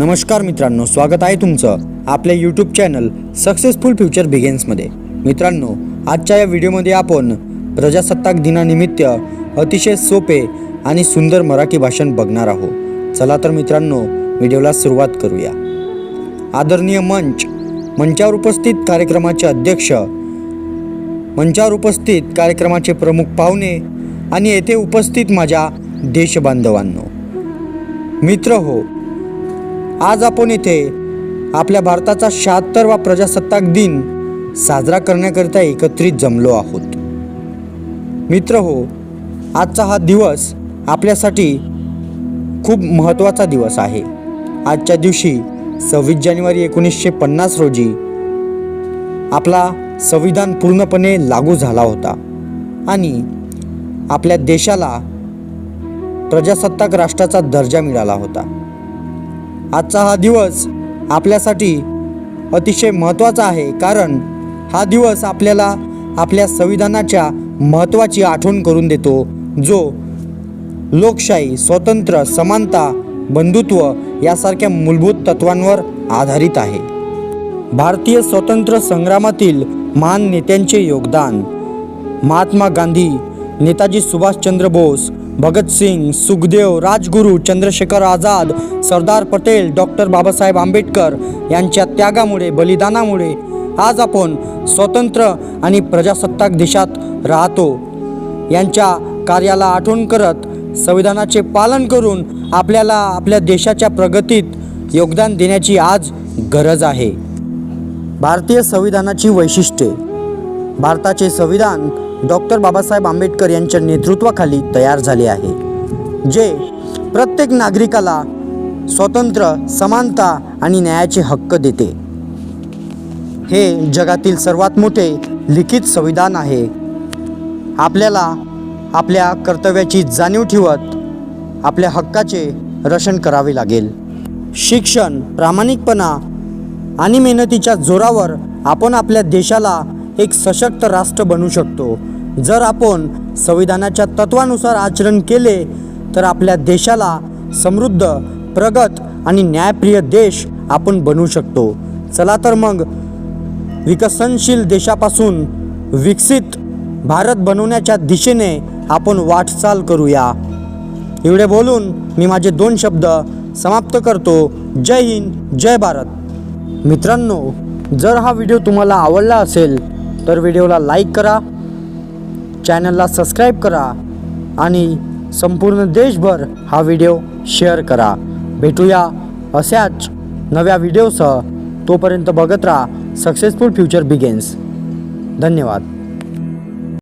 नमस्कार मित्रांनो स्वागत आहे तुमचं आपल्या यूट्यूब चॅनल सक्सेसफुल फ्युचर बिगेन्समध्ये मित्रांनो आजच्या या व्हिडिओमध्ये आपण प्रजासत्ताक दिनानिमित्त अतिशय सोपे आणि सुंदर मराठी भाषण बघणार आहोत. चला तर मित्रांनो व्हिडिओला सुरुवात करूया. आदरणीय मंच मंचावर उपस्थित कार्यक्रमाचे अध्यक्ष मंचावर उपस्थित कार्यक्रमाचे प्रमुख पाहुणे आणि येथे उपस्थित माझ्या देशबांधवांनो. मित्र हो आज आपण येथे आपल्या भारताचा शहात्तरवा प्रजासत्ताक दिन साजरा करण्याकरिता एकत्रित जमलो आहोत. मित्र हो आजचा हा दिवस आपल्यासाठी खूप महत्त्वाचा दिवस आहे. आजच्या दिवशी सव्वीस जानेवारी एकोणीसशे पन्नास रोजी आपला संविधान पूर्णपणे लागू झाला होता आणि आपल्या देशाला प्रजासत्ताक राष्ट्राचा दर्जा मिळाला होता. आजचा हा दिवस आपल्यासाठी अतिशय महत्त्वाचा आहे कारण हा दिवस आपल्याला आपल्या संविधानाच्या महत्त्वाची आठवण करून देतो जो लोकशाही स्वतंत्र समानता बंधुत्व यासारख्या मूलभूत तत्वांवर आधारित आहे. भारतीय स्वतंत्र संग्रामातील महान नेत्यांचे योगदान महात्मा गांधी नेताजी सुभाषचंद्र बोस भगतसिंग सुखदेव राजगुरू चंद्रशेखर आझाद सरदार पटेल डॉक्टर बाबासाहेब आंबेडकर यांच्या त्यागामुळे बलिदानामुळे आज आपण स्वतंत्र आणि प्रजासत्ताक देशात राहतो. यांच्या कार्याला आठवण करत संविधानाचे पालन करून आपल्याला आपल्या देशाच्या प्रगतीत योगदान देण्याची आज गरज आहे. भारतीय संविधानाची वैशिष्ट्ये. भारताचे संविधान डॉक्टर बाबासाहेब आंबेडकर यांच्या नेतृत्वाखाली तयार झाले आहे जे प्रत्येक नागरिकाला स्वतंत्र समानता आणि न्यायाचे हक्क देते. हे जगातील सर्वात मोठे लिखित संविधान आहे. आपल्याला आपल्या कर्तव्याची जाणीव ठेवत आपल्या हक्काचे रक्षण करावे लागेल. शिक्षण प्रामाणिकपणा आणि मेहनतीच्या जोरावर आपण आपल्या देशाला एक सशक्त राष्ट्र बनू शकतो. जर आपण संविधानाच्या तत्वानुसार आचरण केले तर आपल्या देशाला समृद्ध प्रगत आणि न्यायप्रिय देश आपण बनवू शकतो. चला तर मग विकसनशील देशापासून विकसित भारत बनवण्याच्या दिशेने आपण वाटचाल करूया. एवढे बोलून मी माझे दोन शब्द समाप्त करतो. जय हिंद जय भारत. मित्रांनो जर हा व्हिडिओ तुम्हाला आवडला असेल तर व्हिडिओला लाईक करा चॅनलला सबस्क्राईब करा आणि संपूर्ण देशभर हा व्हिडिओ शेअर करा. भेटूया अशाच नव्या व्हिडिओसह. तोपर्यंत बघत राहा. सक्सेसफुल फ्युचर बिगेन्स धन्यवाद.